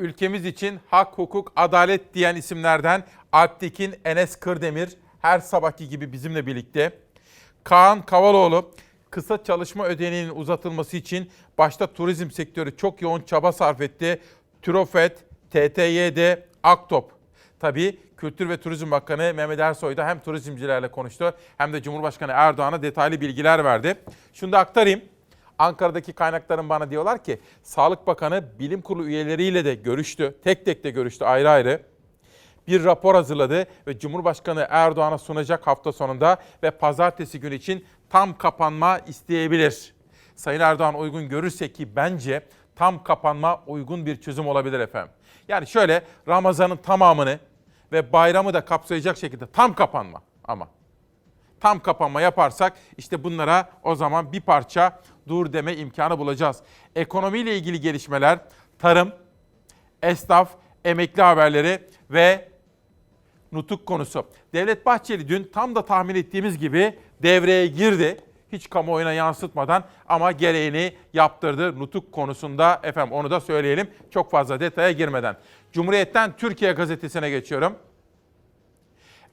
ülkemiz için hak, hukuk, adalet diyen isimlerden Alptekin Enes Kırdemir her sabahki gibi bizimle birlikte. Kaan Kavaloğlu kısa çalışma ödeneğinin uzatılması için başta turizm sektörü çok yoğun çaba sarf etti. Türofet, TTYD, Aktop. Tabii Kültür ve Turizm Bakanı Mehmet Ersoy da hem turizmcilerle konuştu hem de Cumhurbaşkanı Erdoğan'a detaylı bilgiler verdi. Şunu da aktarayım. Ankara'daki kaynaklarım bana diyorlar ki Sağlık Bakanı bilim kurulu üyeleriyle de görüştü. Tek tek de görüştü ayrı ayrı. Bir rapor hazırladı ve Cumhurbaşkanı Erdoğan'a sunacak hafta sonunda ve pazartesi günü için tam kapanma isteyebilir. Sayın Erdoğan uygun görürse ki bence tam kapanma uygun bir çözüm olabilir efendim. Yani şöyle Ramazan'ın tamamını ve bayramı da kapsayacak şekilde tam kapanma ama tam kapanma yaparsak işte bunlara o zaman bir parça dur deme imkanı bulacağız. Ekonomiyle ilgili gelişmeler, tarım, esnaf, emekli haberleri ve nutuk konusu. Devlet Bahçeli dün tam da tahmin ettiğimiz gibi devreye girdi. Hiç kamuoyuna yansıtmadan ama gereğini yaptırdı nutuk konusunda efendim onu da söyleyelim çok fazla detaya girmeden. Cumhuriyet'ten Türkiye gazetesine geçiyorum.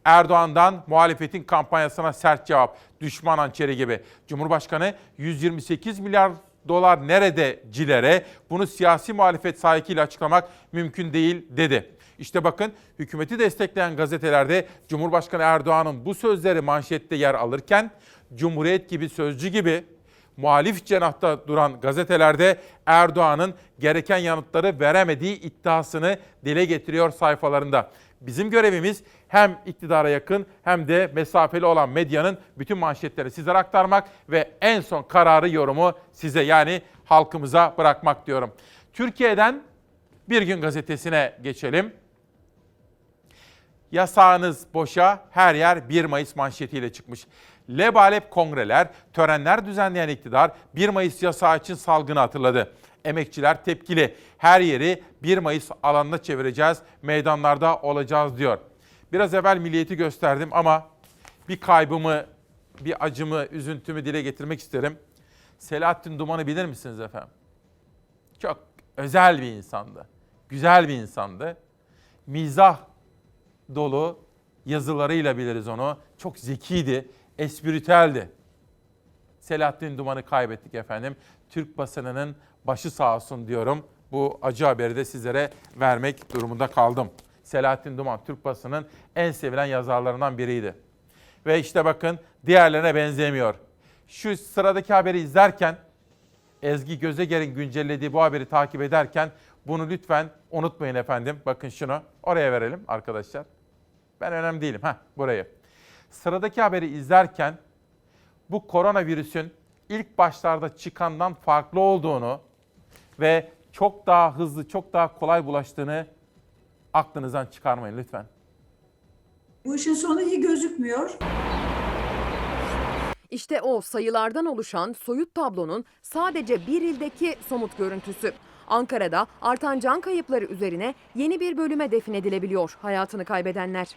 Erdoğan'dan muhalefetin kampanyasına sert cevap. Düşman hançeri gibi. Cumhurbaşkanı 128 milyar dolar nerede cilere bunu siyasi muhalefet sahikiyle açıklamak mümkün değil dedi. İşte bakın hükümeti destekleyen gazetelerde Cumhurbaşkanı Erdoğan'ın bu sözleri manşette yer alırken Cumhuriyet gibi sözcü gibi muhalif cenahta duran gazetelerde Erdoğan'ın gereken yanıtları veremediği iddiasını dile getiriyor sayfalarında. Bizim görevimiz hem iktidara yakın hem de mesafeli olan medyanın bütün manşetleri sizlere aktarmak ve en son kararı yorumu size yani halkımıza bırakmak diyorum. Türkiye'den Bir Gün Gazetesi'ne geçelim. Yasağınız boşa, her yer 1 Mayıs manşetiyle çıkmış. Lebalep kongreler, törenler düzenleyen iktidar 1 Mayıs yasağı için salgını hatırladı. Emekçiler tepkili. Her yeri 1 Mayıs alanına çevireceğiz, meydanlarda olacağız diyor. Biraz evvel milliyeti gösterdim ama bir kaybımı, bir acımı, üzüntümü dile getirmek isterim. Selahattin Duman'ı bilir misiniz efendim? Çok özel bir insandı. Güzel bir insandı. Mizah dolu yazılarıyla biliriz onu. Çok zekiydi, espritüeldi. Selahattin Duman'ı kaybettik efendim. Türk basınının başı sağ olsun diyorum. Bu acı haberi de sizlere vermek durumunda kaldım. Selahattin Duman Türk basının en sevilen yazarlarından biriydi. Ve işte bakın diğerlerine benzemiyor. Şu sıradaki haberi izlerken Ezgi Gözeger'in güncellediği bu haberi takip ederken bunu lütfen unutmayın efendim. Bakın şunu oraya verelim arkadaşlar. Ben önemli değilim. Heh, burayı. Sıradaki haberi izlerken bu koronavirüsün ilk başlarda çıkandan farklı olduğunu ve çok daha hızlı, çok daha kolay bulaştığını aklınızdan çıkarmayın lütfen. Bu işin sonu iyi gözükmüyor. İşte o sayılardan oluşan soyut tablonun sadece bir ildeki somut görüntüsü. Ankara'da artan can kayıpları üzerine yeni bir bölüme defnedilebiliyor hayatını kaybedenler.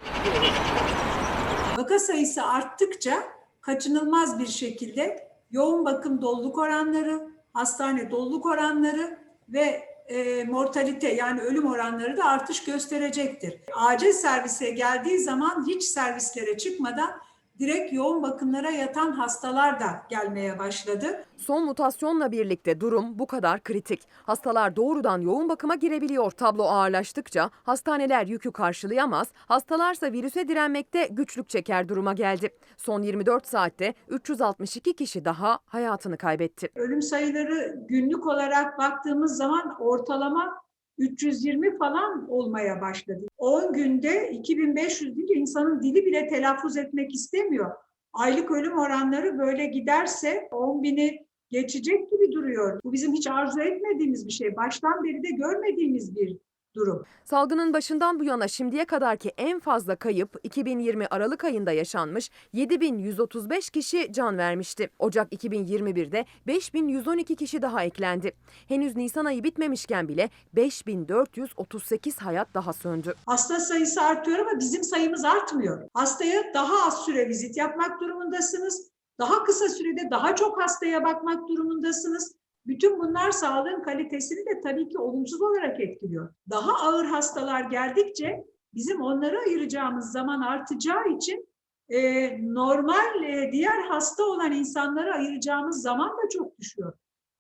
Vaka sayısı arttıkça kaçınılmaz bir şekilde yoğun bakım doluluk oranları, hastane doluluk oranları ve e, mortalite yani ölüm oranları da artış gösterecektir. Acil servise geldiği zaman hiç servislere çıkmadan direkt yoğun bakımlara yatan hastalar da gelmeye başladı. Son mutasyonla birlikte durum bu kadar kritik. Hastalar doğrudan yoğun bakıma girebiliyor. Tablo ağırlaştıkça hastaneler yükü karşılayamaz, hastalarsa virüse direnmekte güçlük çeker duruma geldi. Son 24 saatte 362 kişi daha hayatını kaybetti. Ölüm sayıları günlük olarak baktığımız zaman ortalama 320 falan olmaya başladı. 10 günde 2500 deyince insanın dili bile telaffuz etmek istemiyor. Aylık ölüm oranları böyle giderse 10 bini geçecek gibi duruyor. Bu bizim hiç arzu etmediğimiz bir şey. Baştan beri de görmediğimiz bir durum. Salgının başından bu yana şimdiye kadarki en fazla kayıp 2020 Aralık ayında yaşanmış 7135 kişi can vermişti. Ocak 2021'de 5112 kişi daha eklendi. Henüz Nisan ayı bitmemişken bile 5438 hayat daha söndü. Hasta sayısı artıyor ama bizim sayımız artmıyor. Hastaya daha az süre vizit yapmak durumundasınız. Daha kısa sürede daha çok hastaya bakmak durumundasınız. Bütün bunlar sağlığın kalitesini de tabii ki olumsuz olarak etkiliyor. Daha ağır hastalar geldikçe bizim onları ayıracağımız zaman artacağı için e, normal e, diğer hasta olan insanları ayıracağımız zaman da çok düşüyor.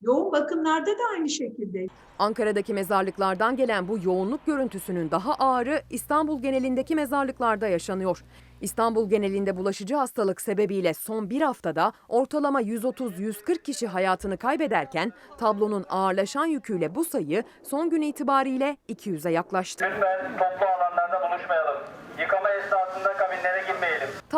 Yoğun bakımlarda da aynı şekilde. Ankara'daki mezarlıklardan gelen bu yoğunluk görüntüsünün daha ağırı İstanbul genelindeki mezarlıklarda yaşanıyor. İstanbul genelinde bulaşıcı hastalık sebebiyle son bir haftada ortalama 130-140 kişi hayatını kaybederken tablonun ağırlaşan yüküyle bu sayı son gün itibariyle 200'e yaklaştı. Lütfen toplu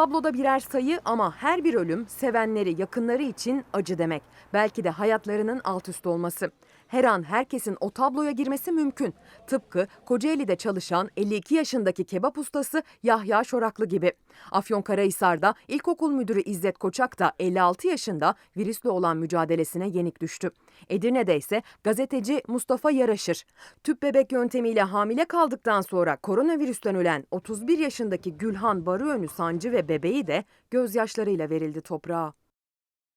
Tabloda birer sayı ama her bir ölüm sevenleri, yakınları için acı demek. Belki de hayatlarının alt üst olması. Her an herkesin o tabloya girmesi mümkün. Tıpkı Kocaeli'de çalışan 52 yaşındaki kebap ustası Yahya Şoraklı gibi. Afyonkarahisar'da ilkokul müdürü İzzet Koçak da 56 yaşında virüsle olan mücadelesine yenik düştü. Edirne'de ise gazeteci Mustafa Yaraşır. Tüp bebek yöntemiyle hamile kaldıktan sonra koronavirüsten ölen 31 yaşındaki Gülhan Barıönü Sancı ve bebeği de gözyaşlarıyla verildi toprağa.